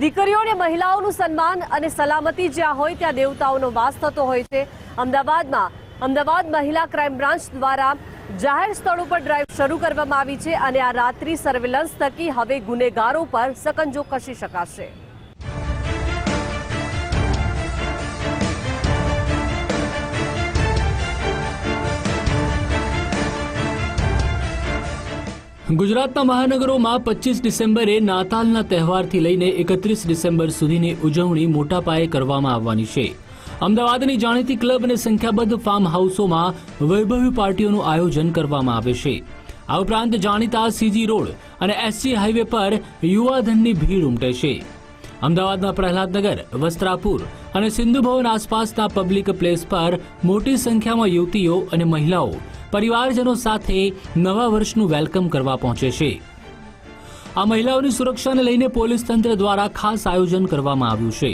દીકરીઓ અને મહિલાઓનું સન્માન અને સલામતી જ્યાં હોય ત્યાં દેવતાઓનો વાસ થતો હોય છે. અમદાવાદમાં અમદાવાદ મહિલા ક્રાઇમ બ્રાન્ચ દ્વારા જાહેર સ્થળો પર ડ્રાઈવ શરૂ કરવામાં આવી છે અને આ રાત્રિ સર્વેલન્સ થકી હવે ગુનેગારો પર સકંજો કસી શકાશે. ગુજરાતના મહાનગરોમાં પચીસ ડિસેમ્બરે નાતાલના તહેવારથી લઈને એકત્રીસ ડિસેમ્બર સુધીની ઉજવણી મોટા પાયે કરવામાં આવવાની છે. અમદાવાદની જાણીતી ક્લબ અને સંખ્યાબદ્ધ ફાર્મ હાઉસોમાં વૈભવી પાર્ટીઓનું આયોજન કરવામાં આવે છે. આ ઉપરાંત જાણીતા સીજી રોડ અને એસજી હાઈવે પર યુવાધનની ભીડ ઉમટે છે. અમદાવાદના પ્રહલાદનગર, વસ્ત્રાપુર અને સિંધુ ભવન આસપાસના પબ્લિક પ્લેસ પર મોટી સંખ્યામાં યુવતીઓ અને મહિલાઓ પરિવારજનો સાથે નવા વર્ષનું વેલકમ કરવા પહોંચે છે. આ મહિલાઓની સુરક્ષાને લઈને પોલીસ તંત્ર દ્વારા ખાસ આયોજન કરવામાં આવ્યું છે.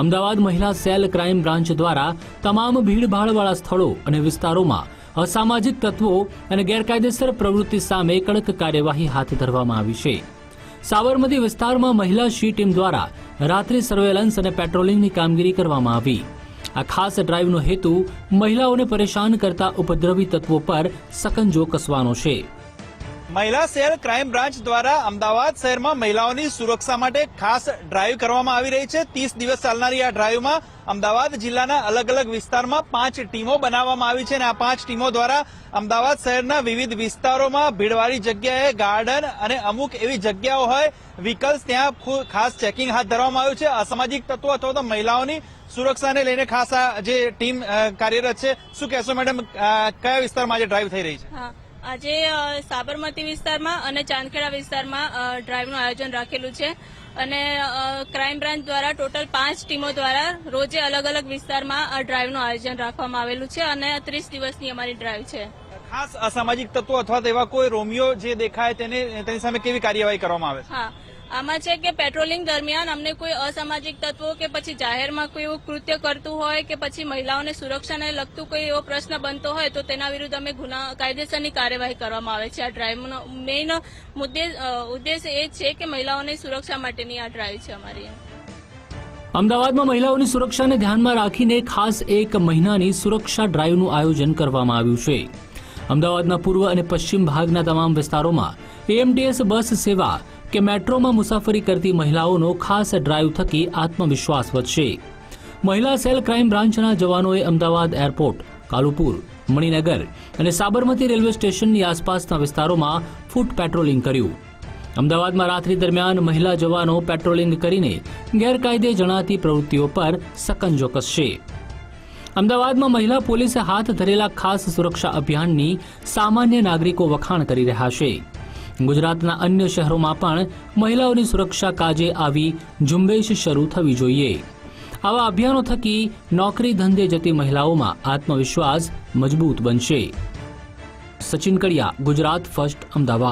અમદાવાદ મહિલા સેલ ક્રાઇમ બ્રાન્ચ દ્વારા તમામ ભીડભાડવાળા સ્થળો અને વિસ્તારોમાં અસામાજિક તત્વો અને ગેરકાયદેસર પ્રવૃત્તિ સામે કડક કાર્યવાહી હાથ ધરવામાં આવી છે. સાબરમતી વિસ્તારમાં મહિલા શી ટીમ દ્વારા રાત્રિ સર્વેલન્સ અને પેટ્રોલિંગની કામગીરી કરવામાં આવી. આ ખાસ ડ્રાઈવનો હેતુ મહિલાઓને પરેશાન કરતા ઉપદ્રવી તત્વો પર સકંજો કસવાનો છે. મહિલા સેલ ક્રાઇમ બ્રાન્ચ દ્વારા અમદાવાદ શહેરમાં મહિલાઓની સુરક્ષા માટે ખાસ ડ્રાઈવ કરવામાં આવી રહી છે. ત્રીસ દિવસ ચાલનારી આ ડ્રાઈવમાં અમદાવાદ જિલ્લાના અલગ અલગ વિસ્તારમાં પાંચ ટીમો બનાવવામાં આવી છે અને આ પાંચ ટીમો દ્વારા અમદાવાદ શહેરના વિવિધ વિસ્તારોમાં ભીડવાળી જગ્યાએ ગાર્ડન અને અમુક એવી જગ્યાઓ હોય, વ્હીકલ્સ ત્યાં ખાસ ચેકિંગ હાથ ધરવામાં આવ્યું છે. અસામાજિક તત્વો અથવા તો મહિલાઓની સુરક્ષાને લઈને ખાસ આ જે ટીમ કાર્યરત છે શું કહેશો મેડમ કયા વિસ્તારમાં આજે ડ્રાઈવ થઈ રહી છે? હા આજે સાબરમતી વિસ્તારમાં અને ચાંદખેડા વિસ્તારમાં ડ્રાઈવનું આયોજન રાખેલું છે. અને ક્રાઇમ બ્રાન્ચ દ્વારા ટોટલ પાંચ ટીમો દ્વારા રોજે અલગ અલગ વિસ્તારમાં આ ડ્રાઈવનું આયોજન રાખવામાં આવેલું છે અને ત્રીસ દિવસની અમારી ડ્રાઈવ છે. ખાસ અસામાજિક તત્વો અથવા તો એવા કોઈ રોમિયો જે દેખાય તેને તેની સામે કેવી કાર્યવાહી કરવામાં આવે છે? હા આમાં છે કે પેટ્રોલિંગ દરમિયાન અમને કોઈ અસામાજિક તત્વો કે પછી જાહેરમાં કોઈ એવું કૃત્ય કરતું હોય કે પછી મહિલાઓને સુરક્ષાને લગતું કોઈ એવો પ્રશ્ન બનતો હોય તો તેના વિરુદ્ધ અમે ગુના કાયદેસરની કાર્યવાહી કરવામાં આવે છે. આ ડ્રાઈવનો મેઇન મુદ્દે ઉદ્દેશ એ છે કે મહિલાઓની સુરક્ષા માટેની આ ડ્રાઈવ છે અમારી અમદાવાદમાં મહિલાઓની સુરક્ષાને ધ્યાનમાં રાખીને ખાસ એક મહિનાની સુરક્ષા ડ્રાઈવનું આયોજન કરવામાં આવ્યું છે. અમદાવાદના પૂર્વ અને પશ્ચિમ ભાગના તમામ વિસ્તારોમાં એએમટીએસ બસ સેવા કે મેટ્રોમાં મુસાફરી કરતી મહિલાઓનો ખાસ ડ્રાઈવ થકી આત્મવિશ્વાસ વધશે. મહિલા સેલ ક્રાઇમ બ્રાન્ચના જવાનોએ અમદાવાદ એરપોર્ટ, કાલુપુર, મણિનગર અને સાબરમતી રેલવે સ્ટેશનની આસપાસના વિસ્તારોમાં ફૂટ પેટ્રોલિંગ કર્યું. અમદાવાદમાં રાત્રિ દરમિયાન મહિલા જવાનો પેટ્રોલિંગ કરીને ગેરકાયદે જણાતી પ્રવૃત્તિઓ પર સકંજો કસશે અમદાવાદમાં મહિલા પોલીસે હાથ ધરેલા ખાસ સુરક્ષા અભિયાનની સામાન્ય નાગરિકો વખાણ કરી રહ્યા છે. ગુજરાતના અન્ય શહેરોમાં પણ મહિલાઓની સુરક્ષા કાજે આવી ઝુંબેશ શરૂ થવી જોઈએ. આવા અભિયાનો થકી નોકરી ધંધે જતી મહિલાઓમાં આત્મવિશ્વાસ મજબૂત બનશે. સચિન કડિયા, ગુજરાત ફર્સ્ટ, અમદાવાદ.